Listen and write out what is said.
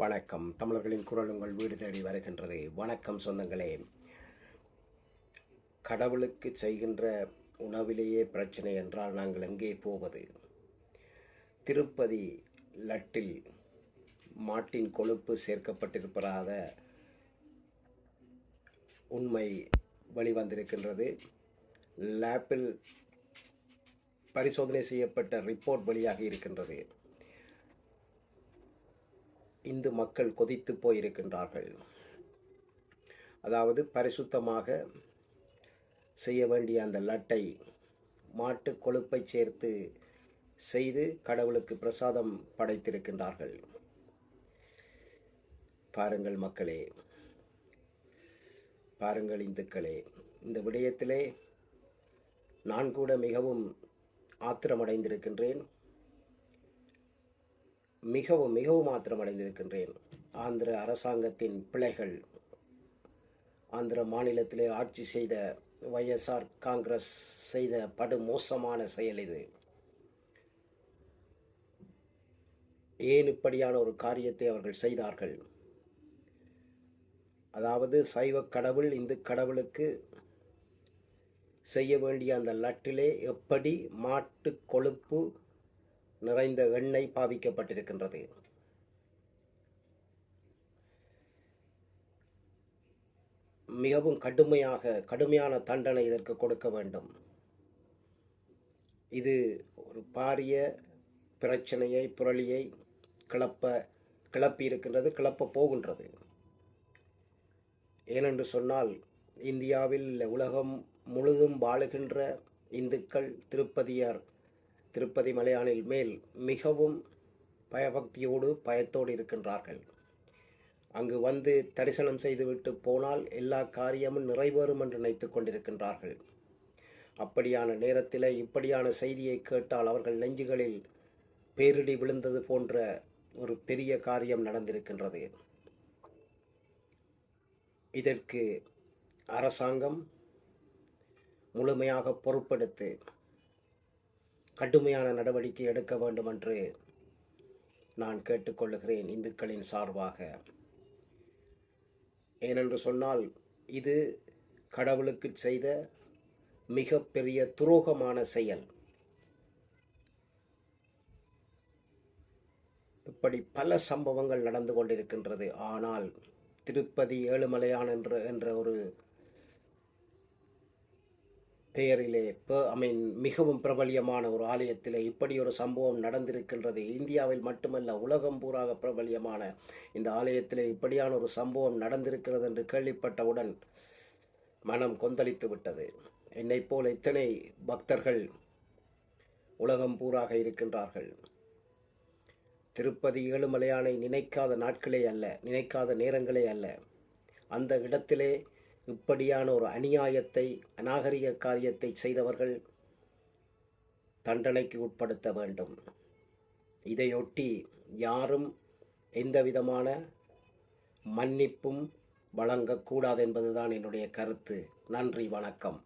வணக்கம். தமிழர்களின் குரல் உங்கள் வீடு தேடி வருகின்றது. வணக்கம் சொந்தங்களே. கடவுளுக்கு செய்கின்ற உணவிலேயே பிரச்சனை என்றால் நாங்கள் எங்கே போவது? திருப்பதி லட்டில் மாட்டின் கொழுப்பு சேர்க்கப்பட்டிருப்பதாக உண்மை வெளிவந்திருக்கின்றது. லேப்பில் பரிசோதனை செய்யப்பட்ட ரிப்போர்ட் வெளியாகி இருக்கின்றது. இந்து மக்கள் கொதித்து போயிருக்கின்றார்கள். அதாவது பரிசுத்தமாக செய்ய வேண்டிய அந்த லட்டை மாட்டு கொழுப்பை சேர்த்து செய்து கடவுளுக்கு பிரசாதம் படைத்திருக்கின்றார்கள். பாருங்கள் மக்களே பாருங்கள் இந்துக்களே இந்த விடயத்திலே நான் கூட மிகவும் ஆத்திரமடைந்திருக்கின்றேன். மிகவும் மிகவும் ஆத்திரமடைந்திருக்கின்றேன். ஆந்திர அரசாங்கத்தின் பிழைகள். ஆந்திர மாநிலத்திலே ஆட்சி செய்த வைஎஸ்ஆர் காங்கிரஸ் செய்த படுமோசமான செயல் இது. ஏன் இப்படியான ஒரு காரியத்தை அவர்கள் செய்தார்கள்? அதாவது சைவ கடவுள் இந்து கடவுளுக்கு செய்ய வேண்டிய அந்த லட்டிலே எப்படி மாட்டு கொழுப்பு நிறைந்த எண்ணெய் பாவிக்கப்பட்டிருக்கின்றது. மிகவும் கடுமையாக கடுமையான தண்டனை இதற்கு கொடுக்க வேண்டும். இது ஒரு பாரிய பிரச்சனையை புரளியை கிளப்ப கிளப்பி இருக்கின்றது கிளப்ப போகின்றது. ஏனென்று சொன்னால் இந்தியாவில் உலகம் முழுதும் வாழுகின்ற இந்துக்கள் திருப்பதியார் திருப்பதி மலையானில் மேல் மிகவும் பயபக்தியோடு பயத்தோடு இருக்கின்றார்கள். அங்கு வந்து தரிசனம் செய்துவிட்டு போனால் எல்லா காரியமும் நிறைவேறும் என்று நினைத்துக் கொண்டிருக்கின்றார்கள். அப்படியான நேரத்தில் இப்படியான செய்தியை கேட்டால் அவர்கள் நெஞ்சுகளில் பேரிடி விழுந்தது போன்ற ஒரு பெரிய காரியம் நடந்திருக்கின்றது. இதற்கு அரசாங்கம் முழுமையாக பொறுப்பெடுத்து கடுமையான நடவடிக்கை எடுக்க வேண்டும் என்று நான் கேட்டுக்கொள்கிறேன் இந்துக்களின் சார்பாக. ஏனென்று சொன்னால் இது கடவுளுக்கு செய்த மிகப்பெரிய துரோகமான செயல். இப்படி பல சம்பவங்கள் நடந்து கொண்டிருக்கின்றது. ஆனால் திருப்பதி ஏழுமலையான் என்ற என்ற ஒரு பெயரிலே ஐ மீன் மிகவும் பிரபலியமான ஒரு ஆலயத்திலே இப்படி ஒரு சம்பவம் நடந்திருக்கின்றது. இந்தியாவில் மட்டுமல்ல உலகம் பூராக பிரபலியமான இந்த ஆலயத்திலே இப்படியான ஒரு சம்பவம் நடந்திருக்கிறது என்று கேள்விப்பட்டவுடன் மனம் கொந்தளித்து விட்டது. என்னை போல இத்தனை பக்தர்கள் உலகம் பூராக இருக்கின்றார்கள். திருப்பதி ஏழுமலையானை நினைக்காத நாட்களே அல்ல நினைக்காத நேரங்களே அல்ல. அந்த இடத்திலே இப்படியான ஒரு அநியாயத்தை அநாகரிக காரியத்தை செய்தவர்கள் தண்டனைக்கு உட்படுத்த வேண்டும். இதையொட்டி யாரும் எந்த விதமான மன்னிப்பும் வழங்கக்கூடாது என்பதுதான் என்னுடைய கருத்து. நன்றி வணக்கம்.